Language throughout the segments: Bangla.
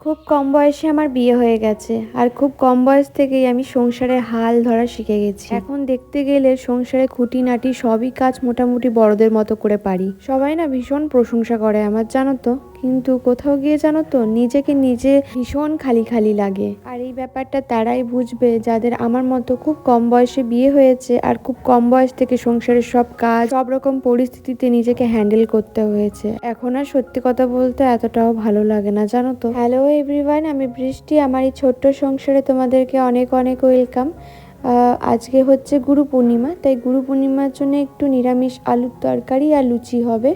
খুব কম বয়সে আমার বিয়ে হয়ে গেছে। আর খুব কম বয়স থেকেই আমি সংসারে হাল ধরা শিখে গেছি। এখন দেখতে গেলে সংসারে খুঁটিনাটি সবই কাজ মোটামুটি বড়দের মতো করে পারি। সবাই না ভীষণ প্রশংসা করে আমার, জানো তো? কিন্তু কোথাও গিয়ে জানো তো, নিজেকে নিজে ভীষণ খালি খালি লাগে। আর এই ব্যাপারটা তারাই বুঝবে যাদের আমার মতো খুব কম বয়সে বিয়ে হয়েছে আর খুব কম বয়স থেকে সংসারের সব কাজ, সব রকম পরিস্থিতিতে নিজেকে হ্যান্ডেল করতে হয়েছে। এখন আর সত্যি কথা বলতে এতটাও ভালো লাগে না, জানো তো। হ্যালো এভরিওয়ান আমি বৃষ্টি। আমার এই ছোট্ট সংসারে তোমাদেরকে অনেক অনেক ওয়েলকাম আজকে হচ্ছে গুরু পূর্ণিমা, তাই গুরু পূর্ণিমার জন্য একটু নিরামিষ আলুর তরকারি আর লুচি হবে।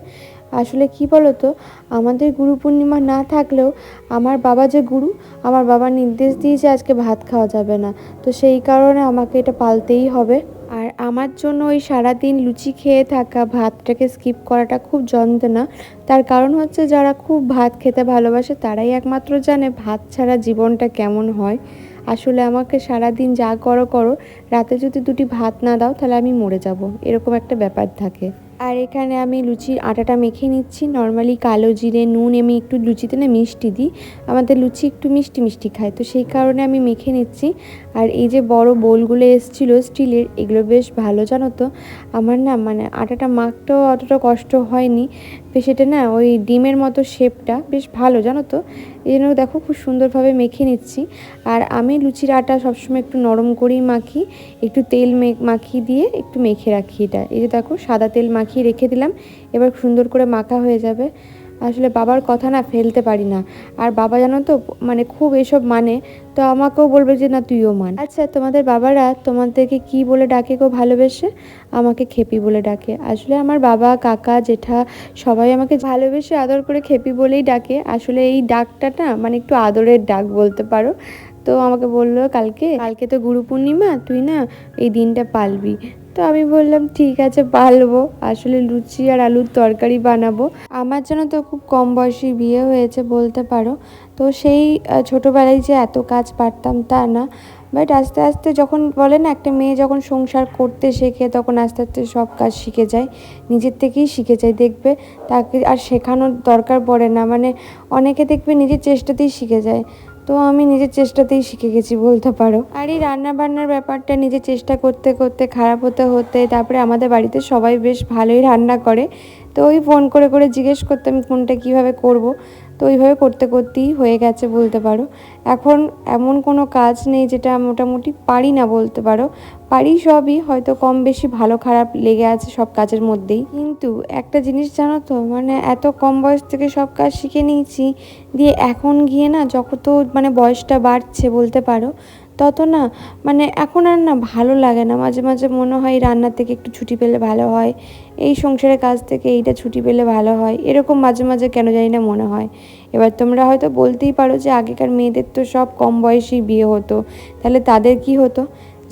আসলে কি বলো তো আমাদের গুরু পূর্ণিমা না থাকলেও আমার বাবা যে গুরু, আমার বাবা নির্দেশ দিয়েছে আজকে ভাত খাওয়া যাবে না। তো সেই কারণে আমাকে এটা পালতেই হবে। আর আমার জন্য ওই সারাদিন লুচি খেয়ে থাকা ভাতটাকে স্কিপ করাটা খুব যন্ত্রণা। তার কারণ হচ্ছে যারা খুব ভাত খেতে ভালোবাসে, তারাই একমাত্র জানে ভাত ছাড়া জীবনটা কেমন হয়। আসলে আমাকে সারাদিন যা করো করো, রাতে যদি দুটি ভাত না দাও, তাহলে আমি মরে যাব। এরকম একটা ব্যাপার থাকে। আর এখানে আমি লুচির আটাটা মেখে নিচ্ছি। নর্মালি কালো জিরে, নুন, আমি একটু লুচিতে না মিষ্টি দিই। আমাদের লুচি একটু মিষ্টি মিষ্টি খায়, তো সেই কারণে আমি মেখে নিচ্ছি। আর এই যে বড় বোলগুলো এসছিল স্টিলের, এগুলো বেশ ভালো, জানো তো? আমার না মানে আটাটা মাখতেও অতটা কষ্ট হয়নি। বেশ এটা না ওই ডিমের মতো শেপটা বেশ ভালো, জানো তো? এই জন্য দেখো খুব সুন্দরভাবে মেখে নিচ্ছি। আর আমি লুচির আটা সবসময় একটু নরম করেই মাখি। একটু তেল মাখিয়ে দিয়ে একটু মেখে রাখি এটা। এই যে দেখো সাদা তেল মাখিয়ে রেখে দিলাম। এবার সুন্দর করে মাখা হয়ে যাবে। আসলে বাবার কথা না ফেলতে পারি না। আর বাবা জানো তো মানে খুব এসব মানে। তো আমাকেও বলবে যে, না, তুইও মান। আচ্ছা তোমাদের বাবারা তোমাদেরকে কি বলে ডাকে গো ভালোবেসে? আমাকে খেপি বলে ডাকে। আসলে আমার বাবা, কাকা, জেঠা সবাই আমাকে ভালোবেসে আদর করে খেপি বলেই ডাকে। আসলে এই ডাকটা না মানে একটু আদরের ডাক বলতে পারো। তো আমাকে বলল, কালকে কালকে তো গুরু পূর্ণিমা তুই না এই দিনটা পালবি। তো আমি বললাম, ঠিক আছে পালবো আসলে লুচি আর আলুর তরকারি বানাবো। আমার জন্য তো খুব কম বয়সী বিয়ে হয়েছে বলতে পারো। তো সেই ছোটোবেলায় যে এত কাজ পারতাম তা না। বাট আস্তে আস্তে যখন বলে না, একটা মেয়ে যখন সংসার করতে শেখে, তখন আস্তে আস্তে সব কাজ শিখে যায়। নিজের থেকেই শিখে যায়, দেখবে? তাকে আর শেখানোর দরকার পড়ে না। মানে অনেকে দেখবে নিজের চেষ্টাতেই শিখে যায়। তো আমি নিজের চেষ্টাতেই শিখে গেছি, বলতে পারো। আর এই রান্না বান্নার ব্যাপারটা নিজে চেষ্টা করতে করতে, খারাপ হতে হতে, তারপরে আমাদের বাড়িতে সবাই বেশ ভালোই রান্না করে। তো ওই ফোন করে করে জিজ্ঞেস করতাম কোনটা কীভাবে করব। তো ওইভাবে করতে করতেই হয়ে গেছে বলতে পারো। এখন এমন কোনো কাজ নেই যেটা মোটামুটি পারি না বলতে পারো। পারি সবই, হয়তো কম বেশি ভালো খারাপ লেগে আছে সব কাজের মধ্যেই। কিন্তু একটা জিনিস জানো তো মানে এত কম বয়স থেকে সব কাজ শিখে নিয়েছি, দিয়ে এখন গিয়ে না যখন তো মানে বয়সটা বাড়ছে বলতে পারো তত না মানে এখন আর না ভালো লাগে না। মাঝে মাঝে মনে হয় রান্নার থেকে একটু ছুটি পেলে ভালো হয়, এই সংসারের কাজ থেকে এইটা ছুটি পেলে ভালো হয়, এরকম মাঝে মাঝে কেন জানি না মনে হয়। এবার তোমরা হয়তো বলতেই পারো যে আগেকার মেয়েদের তো সব কম বয়সেই বিয়ে হতো, তাহলে তাদের কি হতো?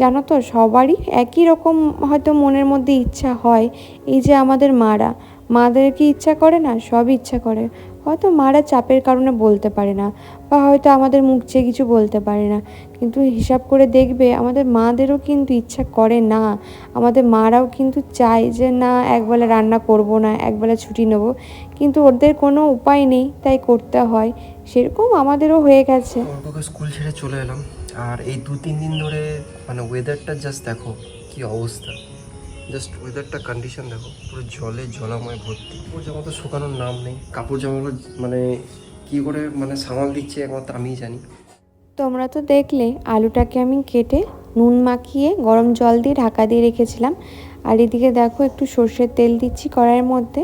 জানো তো, সবারই একই রকম হয়তো মনের মধ্যে ইচ্ছা হয়, এই যে আমাদের মারা মাদের কি ইচ্ছা করে না, সব ইচ্ছা করে। হয়তো মারা চাপের কারণে বলতে পারে না। বা হয়তো আমাদের মুখ চেয়ে কিছু বলতে পারে না। কিন্তু হিসাব করে দেখবে আমাদের মাদেরও কিন্তু ইচ্ছা করে না। আমাদের মারাও কিন্তু চায় যে, না, একবেলা রান্না করব না, একবেলা ছুটি নেব। কিন্তু ওদের কোনো উপায় নেই, তাই করতে হয়। সেরকম আমাদেরও হয়ে গেছে। স্কুল ছেড়ে চলে এলাম। আর এই দু, তিন দিন ধরে মানে ওয়েদারটা জাস্ট দেখো, কি অবস্থা। জাস্ট ওয়েদারটা কন্ডিশন দেখো, পুরো জলে জলাময় ভর্তি। কাপড় জামা তো শুকানোর নাম নেই, কাপড় জামাগুলো মানে কি করে মানে সামাল দিচ্ছে একমাত্র আমিই জানি। তোমরা তো দেখলে, আলুটাকে আমি কেটে নুন মাখিয়ে গরম জল দিয়ে ঢাকা দিয়ে রেখেছিলাম। আর এদিকে দেখো একটু সর্ষের তেল দিচ্ছি কড়াইয়ের মধ্যে।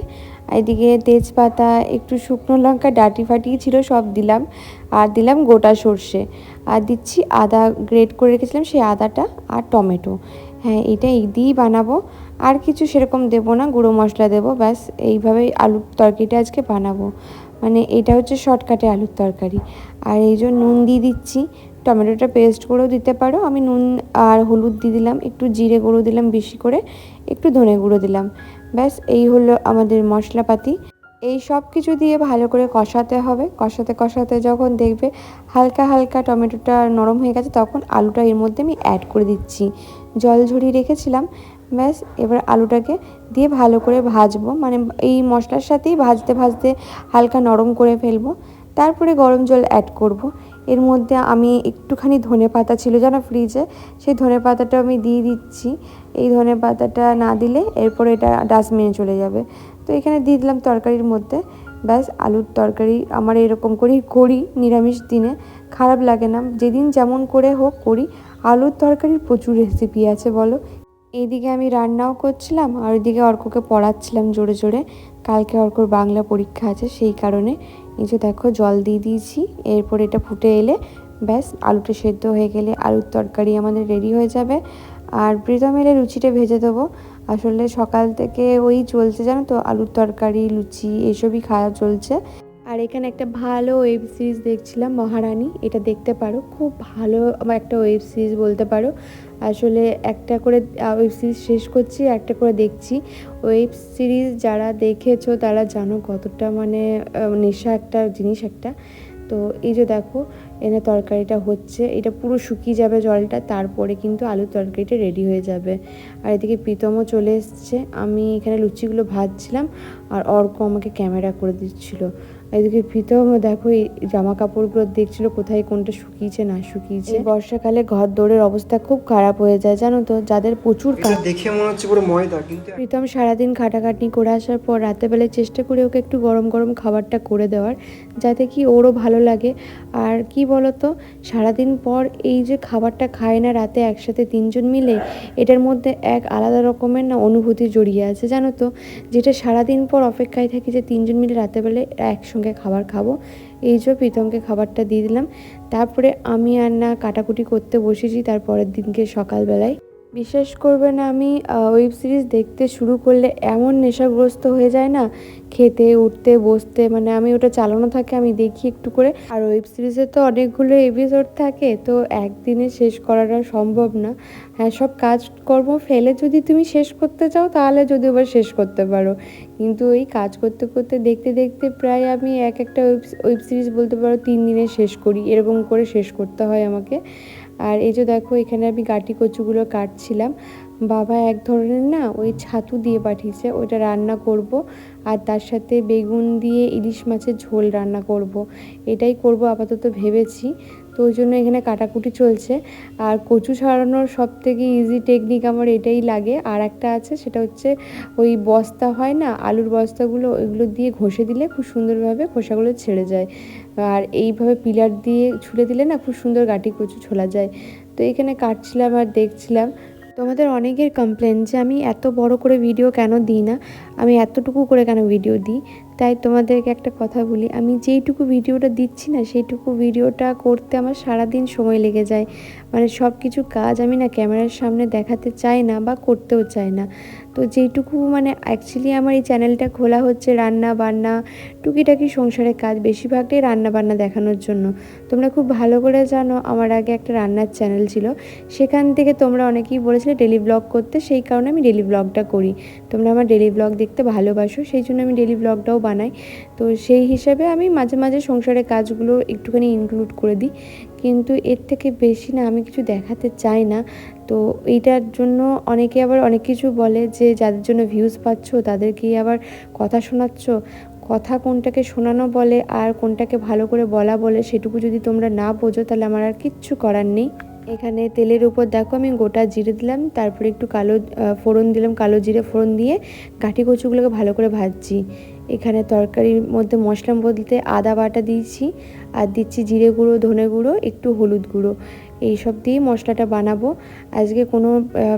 এদিকে তেজপাতা, একটু শুকনো লঙ্কা, ডাটি ফাটিয়ে ছিল, সব দিলাম। আর দিলাম গোটা সর্ষে। আর দিচ্ছি আদা গ্রেট করে রেখেছিলাম সেই আদাটা আর টমেটো। হ্যাঁ এটা এই দিয়েই বানাবো। আর কিছু সেরকম দেবো না, গুঁড়ো মশলা দেবো, ব্যাস। এইভাবেই আলুর তরকারিটা আজকে বানাবো। মানে এটা হচ্ছে শর্টকাটে আলুর তরকারি। আর এই জন্য নুন দিয়ে দিচ্ছি, টমেটোটা পেস্ট করেও দিতে পারো। আমি নুন আর হলুদ দিয়ে দিলাম, একটু জিরে গুঁড়ো দিলাম বেশি করে, একটু ধনে গুঁড়ো দিলাম। ব্যাস, এই হলো আমাদের মশলাপাতি। এই সব কিছু দিয়ে ভালো করে কষাতে হবে। কষাতে কষাতে যখন দেখবে হালকা হালকা টমেটোটা নরম হয়ে গেছে, তখন আলুটা এর মধ্যে আমি অ্যাড করে দিচ্ছি। জল ঝরিয়ে রেখেছিলাম। ব্যাস, এবার আলুটাকে দিয়ে ভালো করে ভাজবো। মানে এই মশলার সাথেই ভাজতে ভাজতে হালকা নরম করে ফেলব। তারপরে গরম জল অ্যাড করব। এর মধ্যে আমি একটুখানি ধনে পাতা ছিল জানো ফ্রিজে সেই ধনে পাতাটা আমি দিয়ে দিচ্ছি। এই ধনে পাতাটা না দিলে এরপরে এটা ডাস্টবিনে চলে যাবে। তো এখানে দিয়ে দিলাম তরকারির মধ্যে। ব্যাস, আলুর তরকারি আমার এরকম করেই করি নিরামিষ দিনে। খারাপ লাগে না। যেদিন যেমন করে হোক করি। আলুর তরকারির প্রচুর রেসিপি আছে বলো। এইদিকে আমি রান্নাও করছিলাম আর ওইদিকে অর্ককে পড়াচ্ছিলাম জোরে জোরে। কালকে অর্কর বাংলা পরীক্ষা আছে সেই কারণে। এই যে দেখো, জল দিয়ে দিয়েছি, এরপর এটা ফুটে এলে ব্যাস, আলুটা সেদ্ধ হয়ে গেলে আলুর তরকারি আমাদের রেডি হয়ে যাবে। আর প্রীতম এলে লুচিটা ভেজে দেবো। আসলে সকাল থেকে ওই চলছে জানো তো, আলুর তরকারি, লুচি, এসবই খাওয়া চলছে। আর এখানে একটা ভালো ওয়েব সিরিজ দেখছিলাম, মহারানী। এটা দেখতে পারো, খুব ভালো একটা ওয়েব সিরিজ বলতে পারো। আসলে একটা করে ওয়েব সিরিজ শেষ করছি, একটা করে দেখছি। ওয়েব সিরিজ যারা দেখেছ তারা জানো কতটা মানে নেশা একটা জিনিস একটা। তো এই যে দেখো, এনে তরকারিটা হচ্ছে, এটা পুরো শুকিয়ে যাবে জলটা, তারপরে কিন্তু আলুর তরকারিটা রেডি হয়ে যাবে। আর এদিকে প্রীতমও চলে এসছে, আমি এখানে লুচিগুলো ভাজছিলাম, আর অর্ক আমাকে ক্যামেরা করে দিচ্ছিল। এদিকে প্রীতম দেখো এই জামা কাপড়গুলো দেখছিল কোথায় কোনটা শুকিয়েছে না শুকিয়েছে। বর্ষাকালে ঘর দৌড়ের অবস্থা খুব খারাপ হয়ে যায় জানো তো? যাদের প্রচুর কাজ। দেখে মনে হচ্ছে পুরো ময়দা কিন্তু প্রীতম সারাদিন খাটাখাটনি করে আসার পর রাতেবেলায় চেষ্টা করে ওকে একটু গরম গরম খাবারটা করে দেওয়ার যাতে কি ওরও ভালো লাগে। আর কি বলতো? সারাদিন পর এই যে খাবারটা খায় না রাতে একসাথে তিনজন মিলে এটার মধ্যে এক আলাদা রকমের না অনুভূতি জড়িয়ে আছে জানো তো? যেটা সারাদিন পর অপেক্ষায় থাকি যে তিনজন মিলে রাতেবেলায় একসঙ্গে খাবার খাব। এই যে প্রীতমকে খাবারটা দিয়ে দিলাম। তারপরে আমি আর না কাটাকুটি করতে বসেছি তারপরের দিনকে সকালবেলায়। বিশ্বাস করবে না আমি ওয়েব সিরিজ দেখতে শুরু করলে এমন নেশাগ্রস্ত হয়ে যায় না, খেতে, উঠতে, বসতে মানে আমি ওটা চালানো থাকে, আমি দেখি একটু করে। আর ওয়েব সিরিজে তো অনেকগুলো এপিসোড থাকে, তো একদিনে শেষ করাটা সম্ভব না। হ্যাঁ সব কাজকর্ম ফেলে যদি তুমি শেষ করতে চাও, তাহলে যদি আবার শেষ করতে পারো। কিন্তু ওই কাজ করতে করতে দেখতে দেখতে প্রায় আমি এক একটা ওয়েব ওয়েব সিরিজ বলতে পারো তিন দিনে শেষ করি, এরকম করে শেষ করতে হয় আমাকে। আর এই যে দেখো, এখানে আমি গাটি কচুগুলো কাটছিলাম। বাবা এক ধরনের না ওই ছাতু দিয়ে পাঠিয়েছে, ওইটা রান্না করব। আর তার সাথে বেগুন দিয়ে ইলিশ মাছের ঝোল রান্না করব। এটাই করব আপাতত ভেবেছি। তো ওই জন্য এখানে কাটাকুটি চলছে। আর কচু ছাড়ানোর সব থেকে ইজি টেকনিক আমার এটাই লাগে। আর একটা আছে, সেটা হচ্ছে ওই বস্তা হয় না, আলুর বস্তাগুলো, ওইগুলো দিয়ে ঘষে দিলে খুব সুন্দরভাবে খোসাগুলো ছেড়ে যায়। আর এইভাবে পিলার দিয়ে ছুলে দিলে না খুব সুন্দর গাটি কচু ছোলা যায়। তো এখানে কাটছিলাম আর দেখছিলাম। তোমাদের অনেকের কমপ্লেন যে আমি এত বড় করে ভিডিও কেন দিই না? আমি এতটুকু করে কেন ভিডিও দিই? তাই তোমাদেরকে একটা কথা বলি, আমি যেইটুকু ভিডিওটা দিচ্ছি না, সেইটুকু ভিডিওটা করতে আমার সারাদিন সময় লেগে যায়। মানে সব কিছু কাজ আমি না ক্যামেরার সামনে দেখাতে চাই না বা করতেও চাই না। তো যেইটুকু মানে অ্যাকচুয়ালি আমার এই চ্যানেলটা খোলা হচ্ছে রান্না বান্না, টুকিটাকি সংসারের কাজ বেশিরভাগটাই রান্না বান্না দেখানোর জন্য। তোমরা খুব ভালো করে জানো আমার আগে একটা রান্নার চ্যানেল ছিল, সেখান থেকে তোমরা অনেকেই বলেছিলে ডেলি ব্লগ করতে, সেই কারণে আমি ডেলি ব্লগটা করি। তোমরা আমার ডেলি ব্লগ দেখতে ভালোবাসো, সেই জন্য আমি ডেলি ব্লগটাও বানাই। তো সেই হিসাবে আমি মাঝে মাঝে সংসারের কাজগুলো একটুখানি ইনক্লুড করে দিই। কিন্তু এর থেকে বেশি না, আমি কিছু দেখাতে চাই না। তো এইটার জন্য অনেকে আবার অনেক কিছু বলে যে, যাদের জন্য ভিউজ পাচ্ছ, তাদেরকে আবার কথা শোনাচ্ছ। কথা কোনটাকে শোনানো বলে আর কোনটাকে ভালো করে বলা বলে, সেটুকু যদি তোমরা না বোঝো, তাহলে আমার আর কিচ্ছু করার নেই। এখানে তেলের উপর দেখো, আমি গোটা জিরে দিলাম, তারপরে একটু কালো ফোড়ন দিলাম, কালো জিরে ফোড়ন দিয়ে কাঠি কচুগুলোকে ভালো করে ভাজছি। এখানে তরকারির মধ্যে মশলা বলতে আদা বাটা দিয়েছি, আর দিচ্ছি জিরে গুঁড়ো, ধনে গুঁড়ো, একটু হলুদ গুঁড়ো। এইসব দিয়ে মশলাটা বানাবো। আজকে কোনো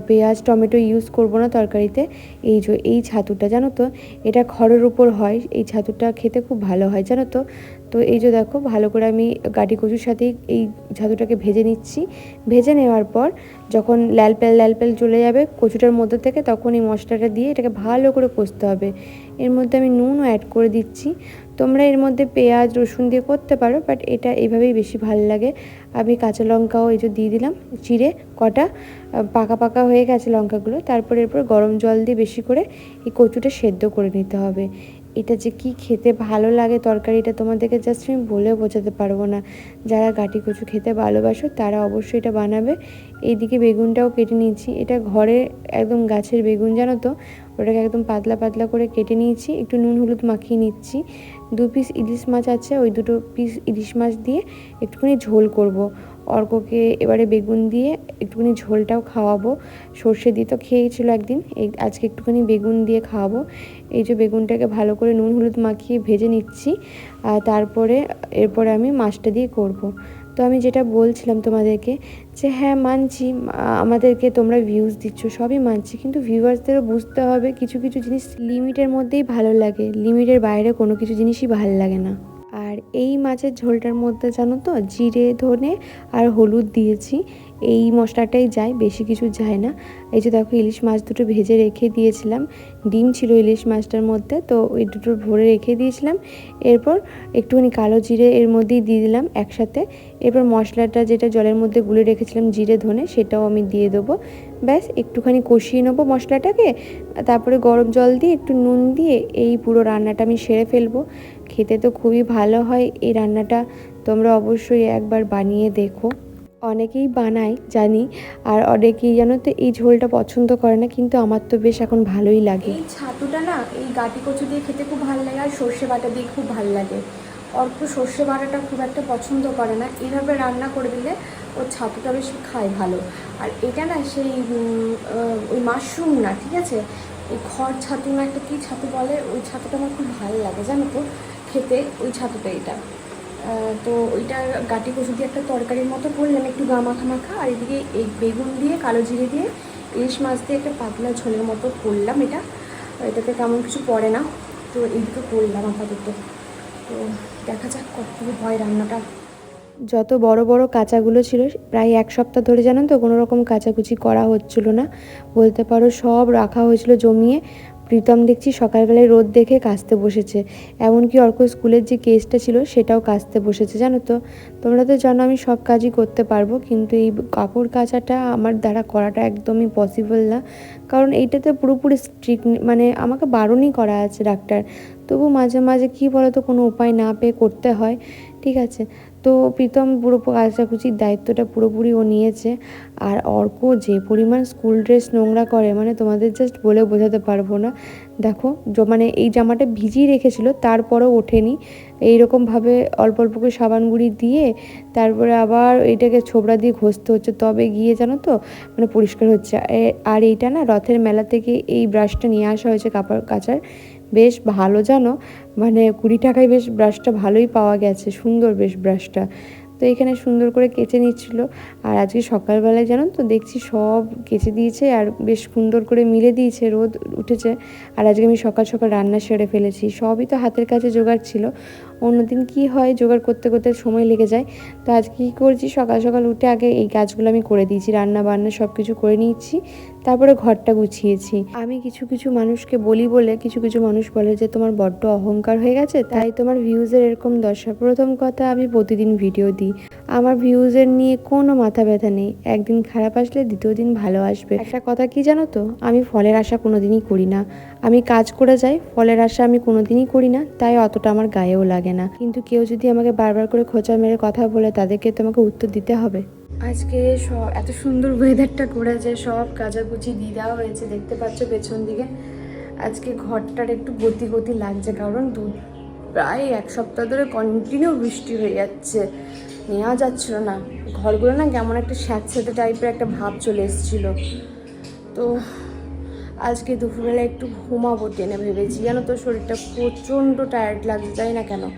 পেঁয়াজ, টমেটো ইউজ করব না তরকারিতে। এই যে, এই ছাতুটা, জানো তো? এটা খড়ের উপর হয়। এই ছাতুটা খেতে খুব ভালো হয়, জানো তো? তো এই যে দেখো, ভালো করে আমি গাটি কচুর সাথে এই ছাতুটাকে ভেজে নিচ্ছি। ভেজে নেওয়ার পর যখন লাল পেল লাল পেল চলে যাবে কচুটার মধ্যে থেকে, তখন এই মশলাটা দিয়ে এটাকে ভালো করে কষতে হবে। এর মধ্যে আমি নুনও অ্যাড করে দিচ্ছি। তোমরা এর মধ্যে পেঁয়াজ, রসুন দিয়ে করতে পারো বাট এটা এইভাবেই বেশি ভালো লাগে। আমি কাঁচা লঙ্কাও এই যে দিয়ে দিলাম, চিড়ে কটা পাকা পাকা হয়ে গেছে লঙ্কাগুলো। তারপর এরপর গরম জল দিয়ে বেশি করে এই কচুটা সেদ্ধ করে নিতে হবে। এটা যে কি খেতে ভালো লাগে তরকারিটা তোমাদেরকে জাস্ট আমি বলে বোঝাতে পারব না। যারা গাটি কচু খেতে ভালোবাসো, তারা অবশ্যই এটা বানাবে। এইদিকে বেগুনটাও কেটে নিয়েছি। এটা ঘরে একদম গাছের বেগুন, জানো তো? ওটাকে একদম পাতলা পাতলা করে কেটে নিয়েছি। একটু নুন, হলুদ মাখিয়ে নিচ্ছি। দু পিস ইলিশ মাছ আছে, ওই দুটো পিস ইলিশ মাছ দিয়ে একটুখানি ঝোল করব। অর্ককে এবারে বেগুন দিয়ে একটুখানি ঝোলটাও খাওয়াবো। সর্ষে দিয়ে তো খেয়েছিল একদিন, এই আজকে একটুখানি বেগুন দিয়ে খাওয়াবো। এই যে বেগুনটাকে ভালো করে নুন হলুদ মাখিয়ে ভেজে নিচ্ছি তারপরে, এরপরে আমি মাছটা দিয়ে করব। তো আমি যেটা বলছিলাম তোমাদেরকে যে হ্যাঁ মানছি, আমাদেরকে তোমরা ভিউজ দিচ্ছ, সবই মানছি, কিন্তু ভিউয়ার্সদেরও বুঝতে হবে কিছু কিছু জিনিস লিমিটের মধ্যেই ভালো লাগে। লিমিটের বাইরে কোনো কিছু জিনিসই ভালো লাগে না। আর এই মাছের ঝোলটার মধ্যে জানো তো, জিরে, ধনে আর হলুদ দিয়েছি। এই মশলাটাই যায়, বেশি কিছু যায় না। এই যে দেখো, ইলিশ মাছ দুটো ভেজে রেখে দিয়েছিলাম। ডিম ছিল ইলিশ মাছটার মধ্যে, তো ওই দুটো ভরে রেখে দিয়েছিলাম। এরপর একটুখানি কালো জিরে এর মধ্যেই দিয়ে দিলাম একসাথে। এরপর মশলাটা যেটা জলের মধ্যে গুলে রেখেছিলাম, জিরে, ধনে, সেটাও আমি দিয়ে দেবো। ব্যাস, একটুখানি কষিয়ে নেব মশলাটাকে। তারপরে গরম জল দিয়ে একটু নুন দিয়ে এই পুরো রান্নাটা আমি সেরে ফেলব। খেতে তো খুবই ভালো হয়, এই রান্নাটা তোমরা অবশ্যই একবার বানিয়ে দেখো। অনেকেই বানায়, জানি, আর অনেকেই জানো তো এই ঝোলটা পছন্দ করে না, কিন্তু আমার তো বেশ এখন ভালোই লাগে। এই ছাতুটা না, এই গাটি কচু দিয়ে খেতে খুব ভালো লাগে আর সর্ষে বাটা দিয়ে খুব ভালো লাগে। অল্প সর্ষে বাটাটা খুব একটা পছন্দ করে না এইভাবে রান্না করে দিলে ওর ছাতুটা বেশ খায় ভালো। আর এটা না সেই ওই মাশরুম না, ঠিক আছে? এই খড় ছাতু না একটা কী ছাতু বলে, ওই ছাতুটা আমার খুব ভালো লাগে, জানো তো? খেতে, ওই ছাতুটা এটা। তো ওইটা গাটি কচু দিয়ে একটা তরকারির মতো করলাম, একটু গা মাখা মাখা, আর এদিকে এই বেগুন দিয়ে, কালো জিরে দিয়ে, ইলিশ মাছ দিয়ে একটা পাতলা ঝোলের মতো করলাম এটা। এটাতে তেমন কিছু পড়ে না, তো এই দুটো করলাম আপাতত। তো দেখা যাক কতটুকু হয় রান্নাটা। যত বড় বড় কাঁচাগুলো ছিল, প্রায় এক সপ্তাহ ধরে জানেন তো, কোনো রকম কাচাকুচি করা হচ্ছিল না। বলতে পারো সব রাখা হয়েছিল জমিয়ে প্রীতম দেখছি সকালবেলায় রোদ দেখে কাচতে বসেছে। এমনকি অর্ক স্কুলের যে কেসটা ছিল সেটাও কাচতে বসেছে, জানো তো? তোমরা তো জানো আমি সব কাজই করতে পারব, কিন্তু এই কাপড় কাচাটা আমার দ্বারা করাটা একদমই পসিবল না। কারণ এইটাতে পুরোপুরি স্ট্রিক্ট মানে আমাকে বারণই করা আছে ডাক্তার। তবু মাঝে মাঝে কী বলো তো কোনো উপায় না পেয়ে করতে হয়, ঠিক আছে? তো প্রীতম পুরো কাচাকুচির দায়িত্বটা পুরোপুরি ও নিয়েছে। আর অর্ক যে পরিমাণ স্কুল ড্রেস নোংরা করে মানে তোমাদের জাস্ট বলে বোঝাতে পারব না। দেখো মানে এই জামাটা ভিজিয়ে রেখেছিল, তারপরেও ওঠেনি। এইরকমভাবে অল্প অল্প করে সাবান গুঁড়ি দিয়ে, তারপরে আবার এইটাকে ছোবড়া দিয়ে ঘষতে হচ্ছে। তবে গিয়ে জানো তো মানে পরিষ্কার হচ্ছে। আর এইটা না রথের মেলা থেকে এই ব্রাশটা নিয়ে আসা হয়েছে কাপড় কাচার। বেশ ভালো জানো? মানে কুড়ি টাকায় বেশ ব্রাশটা ভালোই পাওয়া গেছে, সুন্দর বেশ ব্রাশটা। তো এখানে সুন্দর করে কেচে নিচ্ছিল। আর আজকে সকালবেলায় জানো তো, দেখছি সব কেচে দিয়েছে আর বেশ সুন্দর করে মিলে দিয়েছে, রোদ উঠেছে। আর আজকে আমি সকাল সকাল রান্না সেরে ফেলেছি। সবই তো হাতের কাছে জোগাড় ছিল। অন্যদিন কি হয় জোগাড় করতে করতে সময় লেগে যায়। তো আজকে কী করছি? সকাল সকাল উঠে আগে এই কাজগুলো আমি করে দিয়েছি। রান্না বান্না সব কিছু করে নিয়েছি। তারপরে ঘরটা গুছিয়েছি। আমি কিছু কিছু মানুষকে বলি বলে কিছু কিছু মানুষ বলে যে, তোমার বড্ড অহংকার হয়ে গেছে, তাই তোমার ভিউজের এরকম দশা প্রথম কথা আমি প্রতিদিন ভিডিও দিই। আমার ভিউজের নিয়ে কোনো মাথা ব্যথা নেই। একদিন খারাপ আসলে দ্বিতীয় দিন ভালো আসবে। একটা কথা কি জানো তো? আমি ফলের আশা কোনোদিনই করি না। আমি কাজ করে যাই, ফলের আশা আমি কোনোদিনই করি না, তাই অতটা আমার গায়েও লাগে না। কিন্তু কেউ যদি আমাকে বারবার করে খোঁচা মেরে কথা বলে, তাদেরকে তোমাকে উত্তর দিতে হবে? আজকে সব এত সুন্দর ওয়েদারটা করেছে, সব কাচাকুচি দিয়ে দেওয়া হয়েছে, দেখতে পাচ্ছ পেছন দিকে। আজকে ঘরটার একটু গতি গতি লাগছে, কারণ দু, প্রায় এক সপ্তাহ ধরে কন্টিনিউ বৃষ্টি হয়ে যাচ্ছে। নেওয়া যাচ্ছিল না। ঘরগুলো না কেমন একটা স্যাঁতস্যাঁতে টাইপের একটা ভাব চলে এসেছিল। তো আজকে দুপুরবেলা একটু ঘুমাবো টেনে ভেবেছি। জানো তো, শরীরটা প্রচণ্ড টায়ার্ড লাগছে, জানি না কেন।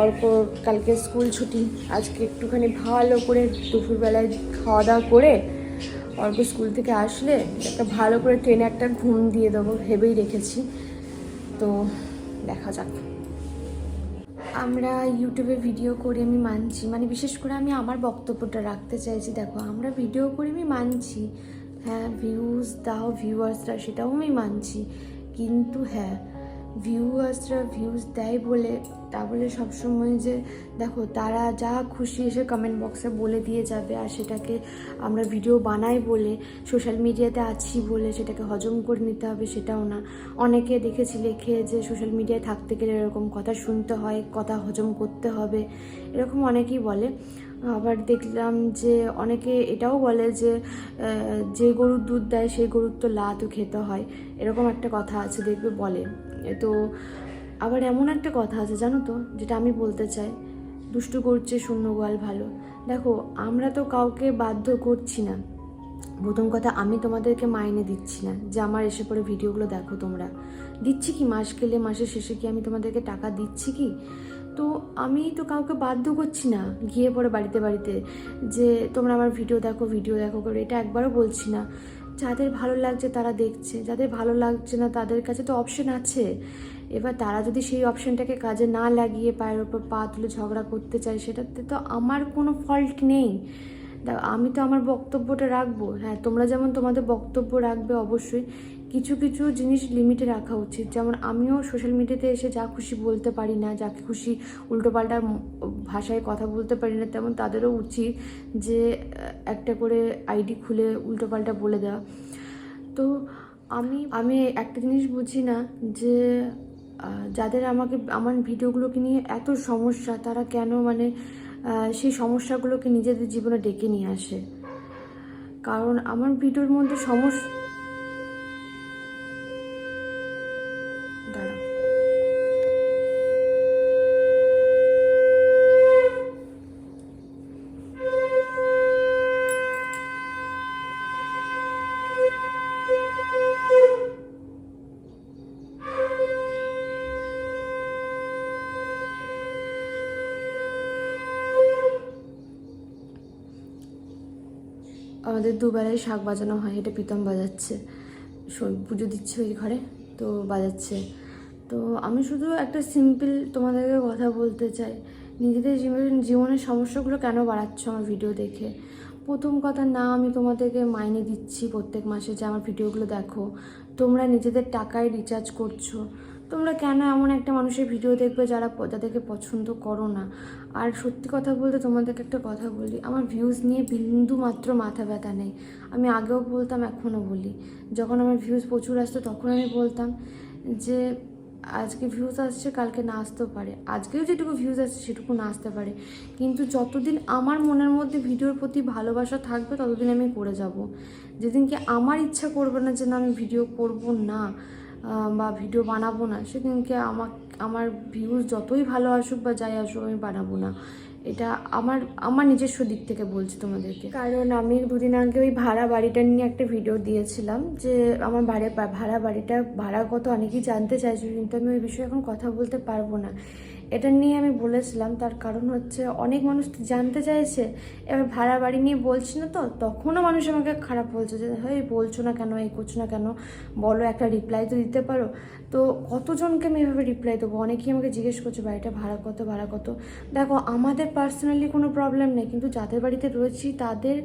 অল্প কালকে স্কুল ছুটি। আজকে একটুখানি ভালো করে দুপুরবেলায় খাওয়া দাওয়া করে অল্প স্কুল থেকে আসলে একটা ভালো করে ট্রেনে একটা ঘুম দিয়ে দেবো ভেবেই রেখেছি। তো দেখা যাক। আমরা ইউটিউবে ভিডিও করে আমি মানছি মানে বিশেষ করে আমি আমার বক্তব্যটা রাখতে চাইছি, দেখো আমরা ভিডিও করে আমি মানছি। হ্যাঁ ভিউজ দাও ভিউয়ার্সরা সেটাও আমি মানছি। কিন্তু হ্যাঁ ভিউয়ার্সরা ভিউজ দেয় বলে। তা বলে সবসময় যে, দেখো, তারা যা খুশি এসে কমেন্ট বক্সে বলে দিয়ে যাবে আর সেটাকে আমরা ভিডিও বানাই বলে সোশ্যাল মিডিয়াতে আছি বলে সেটাকে হজম করে নিতে হবে সেটাও না। অনেকে দেখেছি লেখে যে সোশ্যাল মিডিয়ায় থাকতে গেলে এরকম কথা শুনতে হয়, কথা হজম করতে হবে, এরকম অনেকেই বলে। আবার দেখলাম যে, অনেকে এটাও বলে যে যে গরুর দুধ দেয়, সেই গরুর তো লাতও খেতে হয়, এরকম একটা কথা আছে, দেখবে বলে। তো আবার এমন একটা কথা আছে, জানো তো, যেটা আমি বলতে চাই। দুষ্টু করছে শূন্য গোয়াল ভালো। দেখো, আমরা তো কাউকে বাধ্য করছি না। প্রথম কথা, আমি তোমাদেরকে মাইনে দিচ্ছি না যে আমার এসে পরে ভিডিওগুলো দেখো তোমরা। দিচ্ছি কি মাস গেলে, মাসের শেষে কি আমি তোমাদেরকে টাকা দিচ্ছি কি? তো আমি তো কাউকে বাধ্য করছি না গিয়ে পরে বাড়িতে বাড়িতে যে তোমরা আমার ভিডিও দেখো ভিডিও দেখো করে। এটা একবারও বলছি না। যাদের ভালো লাগছে তারা দেখছে, যাদের ভালো লাগছে না তাদের কাছে তো অপশন আছে। এবার তারা যদি সেই অপশনটাকে কাজে না লাগিয়ে পায়ের ওপর পা তুলে ঝগড়া করতে চায়, সেটাতে তো আমার কোনো ফল্ট নেই। আমি তো আমার বক্তব্যটা রাখব। হ্যাঁ তোমরা যেমন তোমাদের বক্তব্য রাখবে অবশ্যই। কিছু কিছু জিনিস লিমিটে রাখা উচিত। যেমন আমিও সোশ্যাল মিডিয়াতে এসে যা খুশি বলতে পারি না, যাকে খুশি উল্টোপাল্টা ভাষায় কথা বলতে পারি না, তেমন তাদেরও উচিত যে, একটা করে আইডি খুলে উল্টোপাল্টা বলে দেওয়া। তো আমি আমি একটা জিনিস বুঝি না যে যাদের আমাকে, আমার ভিডিওগুলোকে নিয়ে এত সমস্যা, তারা কেন মানে সেই সমস্যাগুলোকে নিজেদের জীবনে ডেকে নিয়ে আসে? কারণ আমার ভিডিওর মধ্যে সমস্যা আমাদের দুবেলায় শাক বাজানো হয়, এটা প্রীতম বাজাচ্ছে। পুজো দিচ্ছে ওই ঘরে, তো বাজাচ্ছে। তো আমি শুধু একটা সিম্পল তোমাদেরকে কথা বলতে চাই। নিজেদের জীবন জীবনের সমস্যাগুলো কেন বাড়াচ্ছ আমার ভিডিও দেখে? প্রথম কথা না আমি তোমাদেরকে মাইনে দিচ্ছি প্রত্যেক মাসে যে আমার ভিডিওগুলো দেখো। তোমরা নিজেদের টাকায় রিচার্জ করছ। তোমরা কেন এমন একটা মানুষের ভিডিও দেখবে যারা যাদেরকে পছন্দ করো না? আর সত্যি কথা বলতে তোমাদেরকে একটা কথা বলি, আমার ভিউজ নিয়ে বিন্দু মাত্র মাথা ব্যথা নেই। আমি আগেও বলতাম, এখনও বলি। যখন আমার ভিউজ প্রচুর আসতো, তখন আমি বলতাম যে, আজকে ভিউজ আসছে, কালকে না আসতেও পারে। আজকেও যেটুকু ভিউজ আসছে, সেটুকু না আসতে পারে। কিন্তু যতদিন আমার মনের মধ্যে ভিডিওর প্রতি ভালোবাসা থাকবে, ততদিন আমি করে যাব। যেদিনকে আমার ইচ্ছা করবে না যে, না, আমি ভিডিও করব না। বা ভিডিও বানাবো না, সেদিনকে আমার আমার ভিউজ যতই ভালো আসুক বা যাই আসুক আমি বানাবো না। এটা আমার আমার নিজস্ব দিক থেকে বলছি তোমাদেরকে। কারণ আমি দুদিন আগে ওই ভাড়া বাড়িটা নিয়ে একটা ভিডিও দিয়েছিলাম যে আমার বাড়ি ভাড়া বাড়িটা ভাড়া কত অনেকেই জানতে চাইছে, কিন্তু আমি ওই বিষয়ে এখন কথা বলতে পারব না। এটা নিয়ে আমি বলেছিলাম, তার কারণ হচ্ছে অনেক মানুষ তো জানতে চাইছে, এবার ভাড়া বাড়ি নিয়ে বলছি না তো, তখনও মানুষ আমাকে খারাপ বলছে যে হ্যাঁ বলছো না কেন, এই করছ না কেন, বলো একটা রিপ্লাই তো দিতে পারো। তো কতজনকে আমি এভাবে রিপ্লাই দেবো? অনেকেই আমাকে জিজ্ঞেস করছে বাড়িটা ভাড়া কত ভাড়া কত? দেখো, আমাদের পার্সোনালি কোনো প্রবলেম নেই, কিন্তু যাদের বাড়িতে রয়েছি তাদের,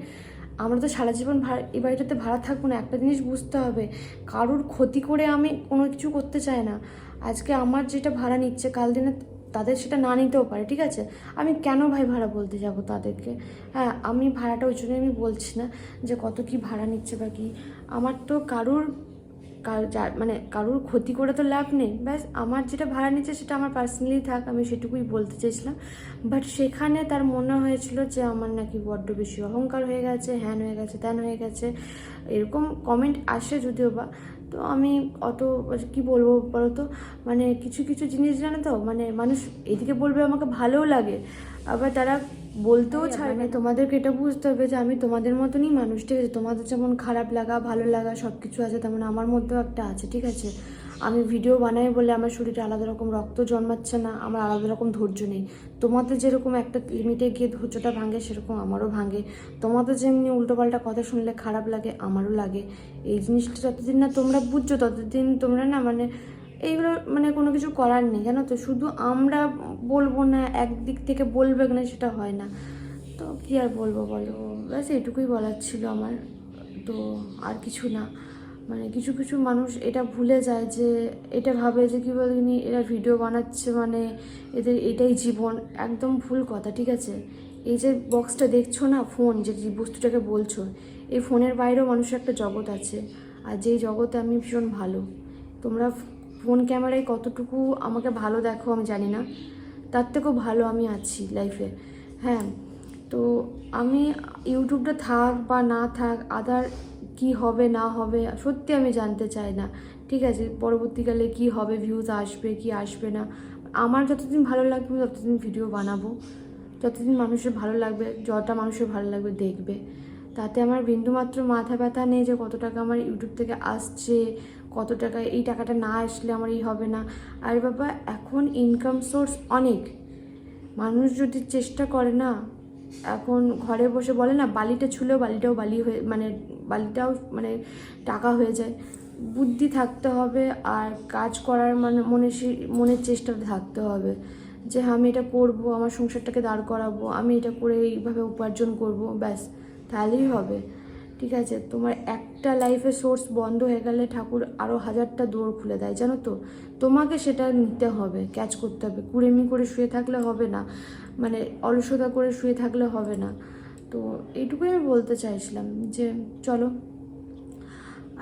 আমরা তো সারা জীবন ভাড়া এই বাড়িটাতে ভাড়া থাকব না, একটা জিনিস বুঝতে হবে, কারুর ক্ষতি করে আমি কোনো কিছু করতে চাই না। আজকে আমার যেটা ভাড়া নিচ্ছে, কাল দিনে তাদের সেটা না নিতেও পারে, ঠিক আছে? আমি কেন ভাই ভাড়া বলতে যাব তাদেরকে? হ্যাঁ আমি ভাড়াটা ওই জন্যই আমি বলছি না যে কত কি ভাড়া নিচ্ছে বা কি। আমার তো কারুর মানে কারুর ক্ষতি করে তো লাভ নেই। ব্যাস, আমার যেটা ভাড়া নিচ্ছে সেটা আমার পার্সোনালি থাক, আমি সেটুকুই বলতে চেয়েছিলাম। বাট সেখানে তার মনে হয়েছিল যে আমার নাকি বড্ড বেশি অহংকার হয়ে গেছে, হ্যান হয়ে গেছে, ত্যান হয়ে গেছে। এরকম কমেন্ট আসে যদিও বা তো আমি অত কি বলব বলো তো মানে কিছু কিছু জিনিস জানো তো? মানে মানুষ এদিকে বলবে আমাকে ভালোও লাগে আবার তারা বলতেও ছাড়ে না তোমাদেরকে এটা বুঝতে হবে যে আমি তোমাদের মতনই মানুষ ঠিক আছে? তোমাদের যেমন খারাপ লাগা ভালো লাগা সব কিছু আছে তেমন আমার মধ্যেও একটা আছে ঠিক আছে? আমি ভিডিও বানাই বলে আমার শরীরে আলাদা রকম রক্ত জন্মাচ্ছে না, আমার আলাদা রকম ধৈর্য নেই। তোমাদের যেরকম একটা লিমিটে গিয়ে ধৈর্যটা ভাঙে, সেরকম আমারও ভাঙে। তোমাদের যেমনি উল্টোপাল্টা কথা শুনলে খারাপ লাগে, আমারও লাগে। এই জিনিসটা যতদিন না তোমরা বুঝছ, ততদিন তোমরা না মানে এইগুলো মানে কোনো কিছু করার নেই, জানো তো? শুধু আমরা বলব না, একদিক থেকে বলবে না সেটা হয় না। তো কি আর বলব বলো? ব্যাস এটুকুই বলার ছিল আমার। তো আর কিছু না। মানে কিছু কিছু মানুষ এটা ভুলে যায় যে এটা ভাবে যে কী বলিনি এরা ভিডিও বানাচ্ছে মানে এদের এটাই জীবন, একদম ভুল কথা, ঠিক আছে? এই যে বক্সটা দেখছ না ফোন যে বস্তুটাকে বলছো, এই ফোনের বাইরেও মানুষের একটা জগৎ আছে। আর যেই জগতে আমি ভীষণ ভালো। তোমরা ফোন ক্যামেরায় কতটুকু আমাকে ভালো দেখো আমি জানি না। তার থেকেও ভালো আমি আছি লাইফে হ্যাঁ তো আমি ইউটিউবটা থাক বা না থাক আদার কি হবে, না হবে, সত্যি আমি জানতে চাই না। ঠিক আছে, পরবর্তীকালে কি হবে ভিউজ আসবে, কি আসবে না। আমার যতদিন ভালো লাগবে ততদিন ভিডিও বানাবো। যতদিন মানুষের ভালো লাগবে যটা মানুষের ভালো লাগবে, দেখবে। তাতে আমার বিন্দুমাত্র মাথা ব্যথা নেই যে কত টাকা আমার ইউটিউব থেকে আসছে, কত টাকা এই টাকাটা না আসলে আমার এই হবে না। আর বাবা, এখন ইনকাম সোর্স অনেক। মানুষ যদি চেষ্টা করে না, এখন ঘরে বসে বলে না, বালিটা ছুলেও বালিটাও বালি হয়ে মানে বালিটাও মানে টাকা হয়ে যায়। বুদ্ধি থাকতে হবে আর কাজ করার মানে মনে মনের চেষ্টাটা থাকতে হবে। যে হ্যাঁ, আমি এটা করব আমার সংসারটাকে দাঁড় করাবো আমি এটা করে এইভাবে উপার্জন করব ব্যাস তাহলেই হবে। ঠিক আছে তোমার একটা লাইফে সোর্স বন্ধ হয়ে গেলে ঠাকুর আরও হাজারটা দৌড় খুলে দেয় জানো তো? তোমাকে সেটা নিতে হবে ক্যাচ করতে হবে। কুড়েমি করে শুয়ে থাকলে হবে না মানে অলসতা করে শুয়ে থাকলে হবে না। তো এটুকুই আমি বলতে চাইছিলাম যে চলো,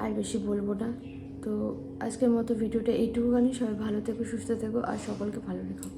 আর বেশি বলব না। তো আজকের মতো ভিডিওটা এইটুকুখানি। সবাই ভালো থেকো, সুস্থ থেকো, আর সকলকে ভালো রেখো।